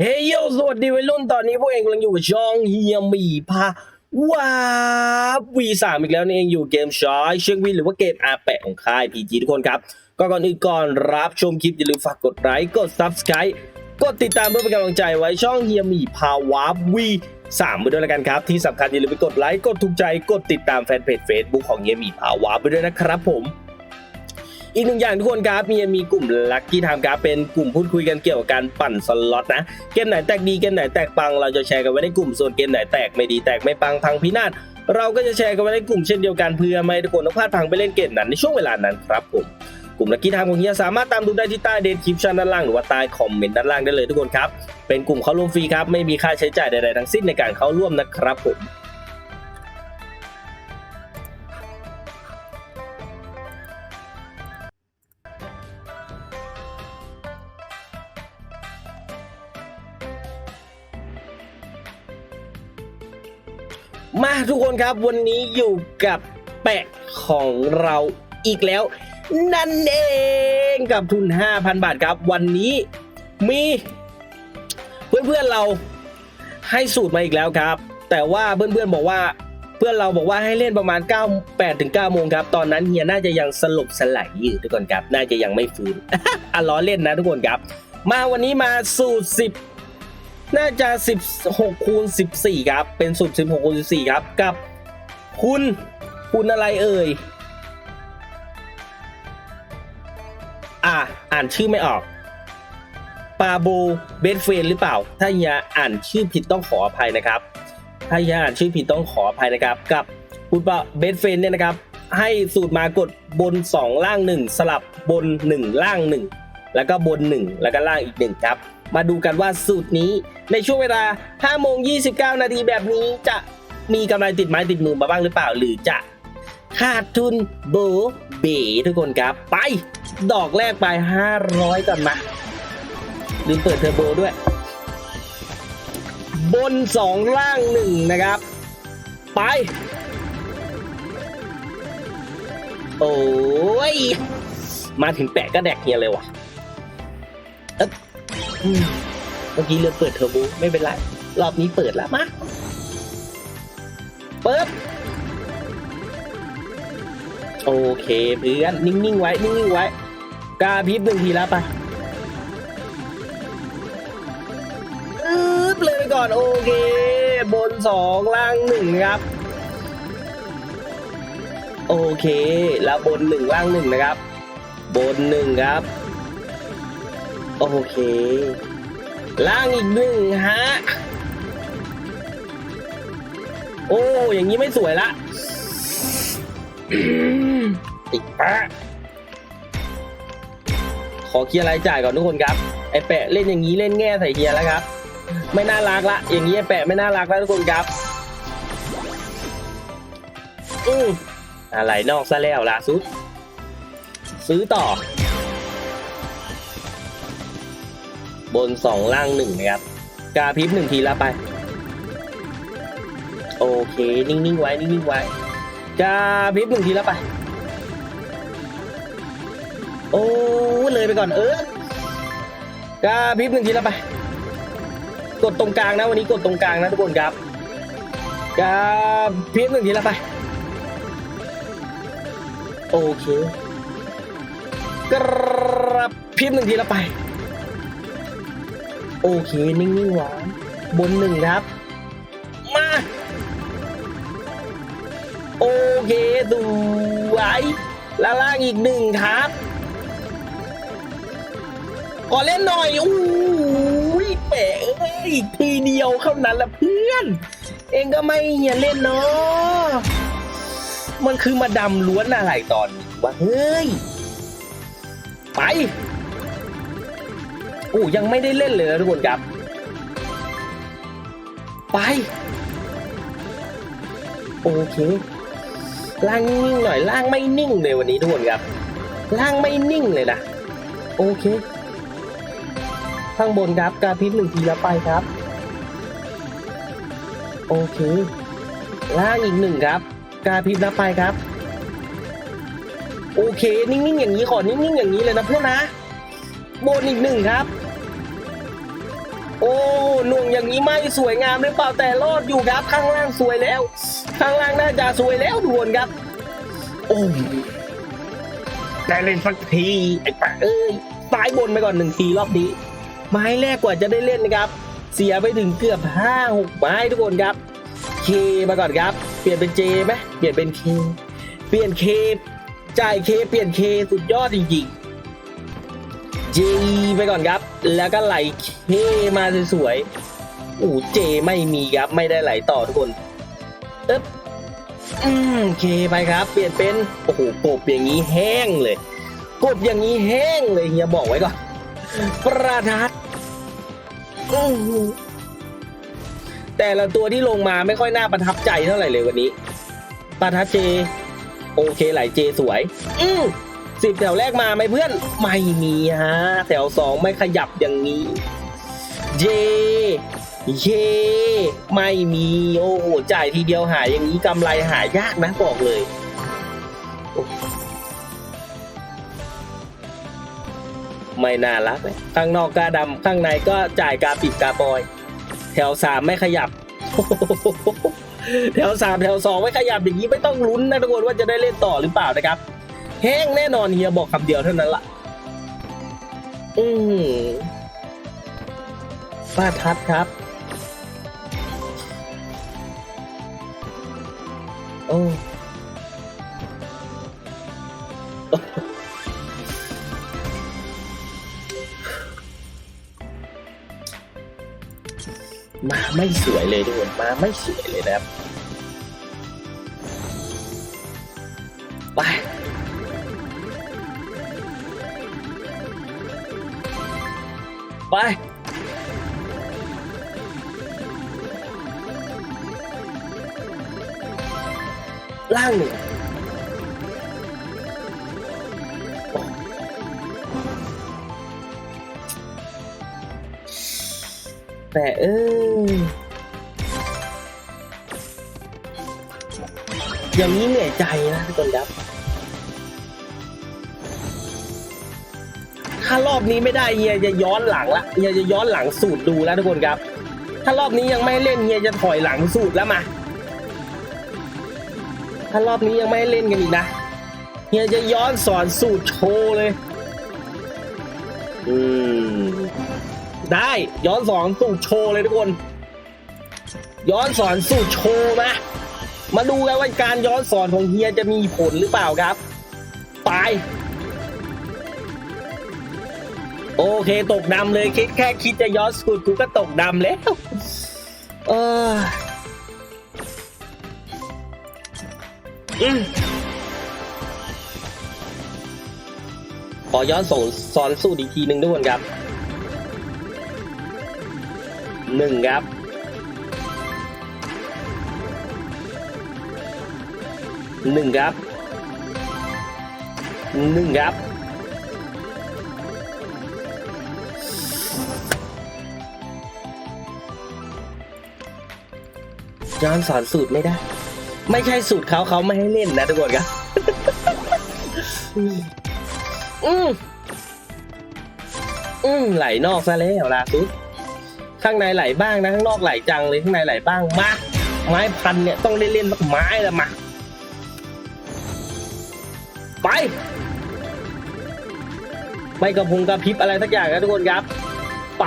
เฮ้ยโยสวัสดีวัยรุ่นตอนนี้พวกเองกำลังอยู่ช่องเฮียมีพาว้าวีสามอีกแล้วนี่เองอยู่เกมชอยเชิงวีหรือว่าเกมอาแปะของค่ายพีจีทุกคนครับ ก็ก่อนอื่นก่อนรับชมคลิปอย่าลืมฝากกดไลค์กด Subscribe กดติดตามเพื่อเป็นกำลังใจไว้ช่องเฮียมีพาวาวีสามไปด้วยแล้วกันครับ ที่สำคัญอย่าลืมไปกดไลค์กดถูกใจกดติดตามแฟนเพจ Facebook ของเฮียมีพาวาไปด้วยนะครับผม อีกหนึ่งอย่างทุกคนครับมีมีกลุ่มลัคกี้ไทม์ครับเป็นกลุ่มพูดคุยกันเกี่ยวกับการปั่นสล็อตนะเกมไหนแตกดีเกมไหนแตกปังเราจะแชร์กันไว้ในกลุ่มส่วนเกมไหนแตกไม่ดีแตกไม่ปังพังพินาศเราก็จะแชร์กันไว้ในกลุ่มเช่นเดียวกันเพื่อไม่ให้ทุกคนต้องพลาดพังไปเล่นเกมนั้นในช่วงเวลานั้นครับผมกลุ่มลัคกี้ไทม์ของเฮียสามารถตามดูได้ที่ใต้เดสคริปชันด้านล่างหรือว่าใต้คอมเมนต์ด้านล่างได้เลยทุกคนครับ เป็นกลุ่มเข้าร่วมฟรีครับ ไม่มีค่าใช้จ่ายใดๆทั้งสิ้นในการเข้าร่วมนะครับผม มาทุกคนครับวันนี้อยู่กับแปะของเราอีกแล้ว นั่นเองกับทุน 5,000 บาทครับ วันนี้มีเพื่อนๆเราให้สูตรมาอีกแล้วครับ แต่ว่าเพื่อนๆบอกว่าเพื่อนเราบอกว่าให้เล่นประมาณ 9 8ถึง9โมงครับ ตอนนั้นเฮียน่าจะยังสลบสลายอยู่ทุกคนครับ น่าจะยังไม่ฟื้นอะล้อเล่นนะทุกคนครับ มาวันนี้มาสูตร10 น่าจะ 16คูณ14 ครับ เป็นสูตร16คูณ14 ครับ กับคุณคุณอะไรเอ่ย อะอ่านชื่อไม่ออกปาโบเบสเฟนหรือเปล่า ถ้าเฮียอ่านชื่อผิดต้องขออภัยนะครับ ถ้าเฮียอ่านชื่อผิดต้องขออภัยนะครับ กับคุณปาเบสเฟนเนี่ยนะครับ ให้สูตรมากดบน 2 ล่าง 1 สลับบน 1 ล่าง 1 แล้วก็บน 1 แล้วก็ล่างอีก 1 ครับ มาดูกันว่าสูตรนี้ในช่วงเวลา5โมง29 นาทีแบบนี้จะมีกำไรติดไม้ติดมือมาบ้างหรือเปล่า หรือจะขาดทุนโบเบทุกคนครับ ไป ดอกแรกไป 500ก่อนมาลืมเปิดเทอร์โบด้วย บน 2 ล่าง 1 นะครับ ไป โอ้ย มาถึงแปะก็แดกเฮียเลยว่ะ เมื่อกี้เรือเปิดเทอร์โบไม่เป็นไร รอบนี้เปิดแล้วมาเปิด โอเคเพื่อนนิ่งๆไว้ นิ่งๆไว้ กาพริบหนึ่งทีแล้วไปอืบเลยไปก่อน โอเค บนสองล่างหนึ่งครับ โอเค แล้วบนหนึ่งล่างหนึ่งนะครับ บนหนึ่งครับ โอเค ล่างอีกหนึ่งฮะ โอ้ อย่างนี้ไม่สวยละ อีกปะขอเคลียร์รายจ่ายก่อนทุกคนครับ ไอแปะเล่นอย่างนี้เล่นแง่ใส่เฮียแล้วครับ ไม่น่ารักละ อย่างนี้ไอแปะไม่น่ารักแล้วทุกคนครับ อืมอะไรนอกซะแล้วล่ะซุด ซื้อต่อ บนสองล่างหนึ่งนะครับ กาพริบหนึ่งทีแล้วไป โอเค นิ่งๆไว้ นิ่งๆไว้ กาพริบหนึ่งทีแล้วไป โอ้เลยไปก่อนเออกาพริบหนึ่งทีแล้วไป กดตรงกลางนะวันนี้กดตรงกลางนะทุกคนครับกาพริบหนึ่งทีแล้วไป โอเคกระพริบหนึ่งทีแล้วไป โอเค นิ่งๆหวานบนหนึ่งครับ มา โอเคสวยแล้วล่างอีกหนึ่งครับขอเล่นหน่อยอู้ยแปะเอ้ยอีกทีเดียวเท่านั้นละเพื่อน เองก็ไม่เหียเล่นเนาะมันคือมาดำล้วนอะไรตอนนี้วะเฮ้ย ไป โอ้ยังไม่ได้เล่นเลยนะทุกคนครับ ไป โอเคล่างนิ่งๆหน่อยล่างไม่นิ่งเลยวันนี้ทุกคนครับล่างไม่นิ่งเลยนะ โอเค ข้างบนครับกาพิษหนึ่งทีแล้วไปครับ โอเค ล่างอีกหนึ่งครับ กาพิษแล้วไปครับ โอเค นิ่งๆอย่างนี้ขอนิ่งๆอย่างนี้เลยนะเพื่อนนะบนอีกหนึ่งครับ โอ้หน่วงอย่างนี้ไม่สวยงามหรือเปล่าแต่รอดอยู่ครับข้างล่างสวยแล้ว ข้างล่างน่าจะสวยแล้วด่วนครับ โอ้ได้เล่นสักทีไอ้ปะเอ้ยซ้ายบนไปก่อนหนึ่งทีรอบนี้ ไม้แรกกว่าจะได้เล่นนะครับ เสียไปถึงเกือบห้าหกไม้ทุกคนครับเคมาก่อนครับ เปลี่ยนเป็นเจไหมเปลี่ยนเป็นเคเปลี่ยนเคจ่ายเคเปลี่ยนเคสุดยอดจริงๆ เจไปก่อนครับ แล้วก็ไหลเคมาสวยๆโอ้เจไม่มีครับไม่ได้ไหลต่อทุกคนเอ๊บอืมเคไปครับ เปลี่ยนเป็นโอ้โหกบอย่างนี้แห้งเลยกบอย่างนี้แห้งเลยเฮียบอกไว้ก่อนประทัดอื้อหือแต่ละตัวที่ลงมาไม่ค่อยน่าประทับใจเท่าไหร่เลยวันนี้ประทัดเจ โอเคไหลเจสวย อืม สิบแถวแรกมาไหมเพื่อนไม่มีฮะแถวสองไม่ขยับอย่างนี้เจเยไม่มีโอ้โหจ่ายทีเดียวหายอย่างนี้กำไรหายากนะบอกเลยไม่น่ารักเลยข้างนอกกาดำข้างในก็จ่ายกาปิดกาปอย แถวสามไม่ขยับ แถวสามแถวสองไม่ขยับอย่างนี้ไม่ต้องลุ้นนะทุกคนว่าจะได้เล่นต่อหรือเปล่านะครับ แห้งแน่นอนเฮียบอกคำเดียวเท่านั้นละอืมป้าทัดครับ โอ้มาไม่สวยเลยทุกคนมาไม่สวยเลยนะครับ ล่างหนึ่งแต่เอออย่างนี้เหนื่อยใจนะทุกคนครับ ถ้ารอบนี้ไม่ได้เฮียจะย้อนหลังละเฮียจะย้อนหลังสูตรดูแล้วทุกคนครับ ถ้ารอบนี้ยังไม่เล่นเฮียจะถอยหลังสูตรแล้วมา ถ้ารอบนี้ยังไม่ให้เล่นกันอีกนะเฮียจะย้อนสอนสูตรโชว์เลย อืม ได้ย้อนสอนสูตรโชว์เลยทุกคน ย้อนสอนสูตรโชว์มามาดูกันว่าการย้อนสอนของเฮียจะมีผลหรือเปล่าครับ ไป โอเคตกดำเลยคิดแค่คิดจะย้อนสูตรกูก็ตกดำแล้ว เออขอย้อนส่งสอนสูตรอีกทีหนึ่งทุกคนครับหนึ่งครับหนึ่งครับหนึ่งครับ ย้อนสอนสูตรไม่ได้ ไม่ใช่สูตรเขาเขาไม่ให้เล่นนะทุกคนครับอืมอืมไหลนอกซะแล้วล่ะสุดข้างในไหลบ้างนะข้างนอกไหลจังเลยข้างในไหลบ้างมาไม้พันเนี่ยต้องได้เล่นสักไม้ละมาไป ไม่กระพุงกระพริบอะไรสักอย่างนะทุกคนครับ ไป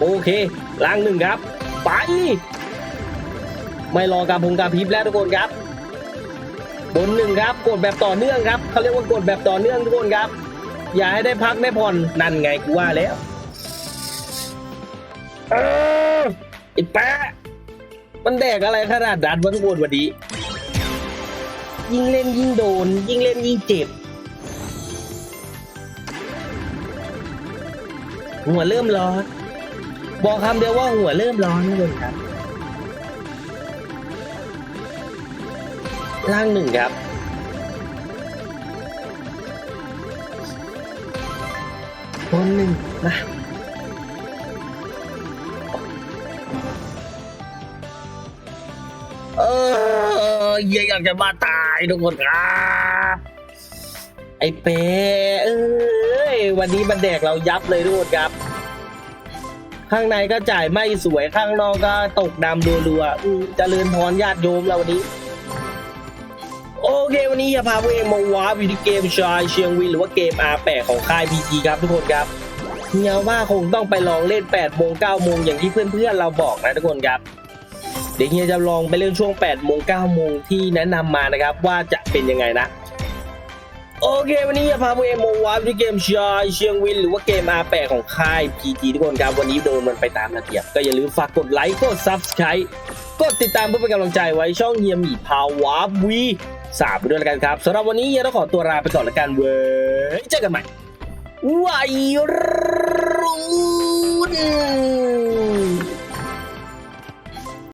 โอเค ล่างหนึ่งครับ ไป ไม่รอการพงการพริบแล้วทุกคนครับ บนหนึ่งครับ กดแบบต่อเนื่องครับเขาเรียกว่ากดแบบต่อเนื่องทุกคนครับ อย่าให้ได้พักได้ผ่อนนั่นไงกูว่าแล้วเออไอ้แปะมันแดกอะไรขนาดนั้นวะทุกคนวันนี้ยิ่งเล่นยิ่งโดน ยิ่งเล่นยิ่งเจ็บ หัวเริ่มร้อน บอกคำเดียวว่าหัวเริ่มร้อนทุกคนครับ ล่างหนึ่งครับ บนหนึ่งมาเออเฮียอยากจะมาตายทุกคนครับ ไอ้เป๊ะเอ้ยวันนี้มันแดกเรายับเลยทุกคนครับ ข้างในก็จ่ายไม่สวยข้างนอกก็ตกดำรัวๆอืมเจริญพรญาติโยมเราวันนี้ โอเควันนี้จะพาพวกเองมาว้าวิดีเกมชายเชียงวินหรือว่าเกม R8 ของค่าย PG ครับทุกคนครับเฮียว่าคงต้องไปลองเล่น8โมง9โมงอย่างที่เพื่อนๆเราบอกนะทุกคนครับ เดี๋ยวเฮียจะลองไปเล่นช่วง8โมง9โมงที่แนะนำมานะครับว่าจะเป็นยังไงนะ โอเควันนี้จะพาพวกเองมาว้าวิดีเกมชายเชียงวิน หรือว่าเกม R8 ของค่าย PG ทุกคนครับวันนี้โดนมันไปตามระเบียบ ก็อย่าลืมฝากกดไลค์กด Subscribe กดติดตามเพื่อเป็นกำลังใจไว้ช่องเฮียหมีพาวาวีสามไปด้วยแล้วกันครับสำหรับวันนี้เฮียต้องขอตัวลาไปก่อนล้วกันเว้ยเจอกันใหม่วัยรุ่น